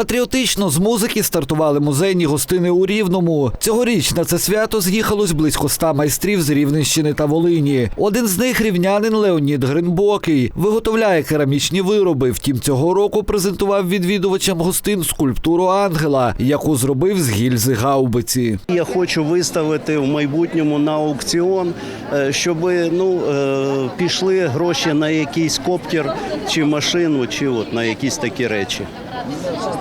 Патріотично з музики стартували музейні гостини у Рівному. Цьогоріч на це свято з'їхалось близько ста майстрів з Рівненщини та Волині. Один з них рівнянин Леонід Гринбокий. Виготовляє керамічні вироби. Втім, цього року презентував відвідувачам гостин скульптуру ангела, яку зробив з гільзи гаубиці. Я хочу виставити в майбутньому на аукціон, е, щоб ну, е, пішли гроші на якийсь коптер чи машину, чи от на якісь такі речі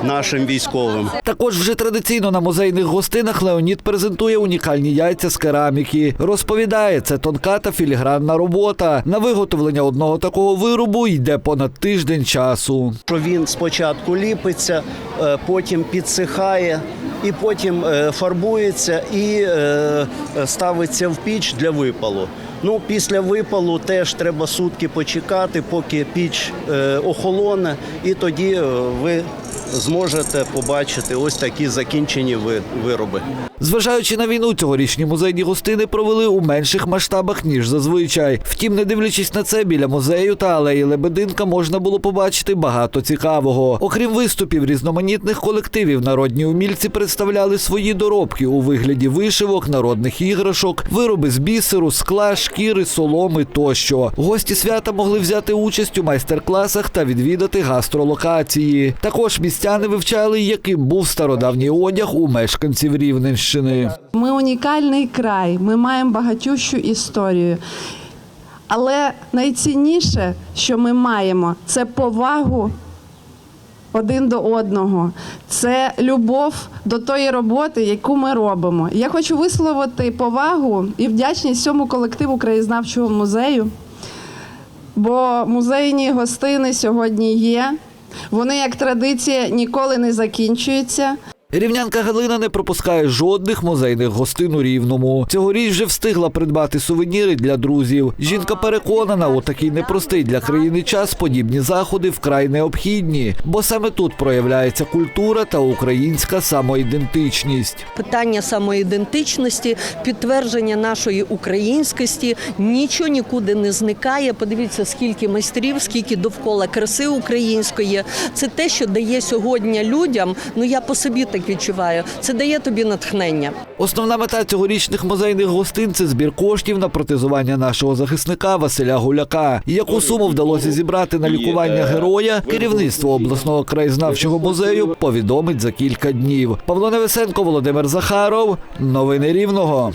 нашим військовим. Також вже традиційно на музейних гостинах Леонід презентує унікальні яйця з кераміки. Розповідає, це тонка та філігранна робота. На виготовлення одного такого виробу йде понад тиждень часу. Що він спочатку ліпиться, е, потім підсихає. І потім е, фарбується і е, ставиться в піч для випалу. Ну, після випалу теж треба сутки почекати, поки піч е, охолоне, і тоді ви зможете побачити ось такі закінчені ви- вироби. Зважаючи на війну, цьогорічні музейні гостини провели у менших масштабах ніж зазвичай. Втім, не дивлячись на це, біля музею та алеї Лебединка можна було побачити багато цікавого. Окрім виступів різноманітних колективів, народні умільці представляли свої доробки у вигляді вишивок, народних іграшок, вироби з бісеру, скла, шкіри, соломи тощо. Гості свята могли взяти участь у майстер-класах та відвідати гастролокації. Також містяни вивчали, яким був стародавній одяг у мешканців Рівненщини. Ми унікальний край, ми маємо багатющу історію. Але найцінніше, що ми маємо, це повагу один до одного, це любов до тої роботи, яку ми робимо. Я хочу висловити повагу і вдячність цьому колективу краєзнавчого музею, бо музейні гостини сьогодні є. Вони як традиція ніколи не закінчуються. Рівнянка Галина не пропускає жодних музейних гостин у Рівному. Цьогоріч вже встигла придбати сувеніри для друзів. Жінка переконана, у такий непростий для країни час подібні заходи вкрай необхідні, бо саме тут проявляється культура та українська самоідентичність. питання самоідентичності, підтвердження нашої українськості, нічого нікуди не зникає. Подивіться, скільки майстрів, скільки довкола краси української. Це те, що дає сьогодні людям. Ну я по собі так відчуваю. Це дає тобі натхнення. Основна мета цьогорічних музейних гостин це збір коштів на протезування нашого захисника Василя Гуляка. Яку суму вдалося зібрати на лікування героя, керівництво обласного краєзнавчого музею повідомить за кілька днів. Павло Невесенко, Володимир Захаров. Новини Рівного.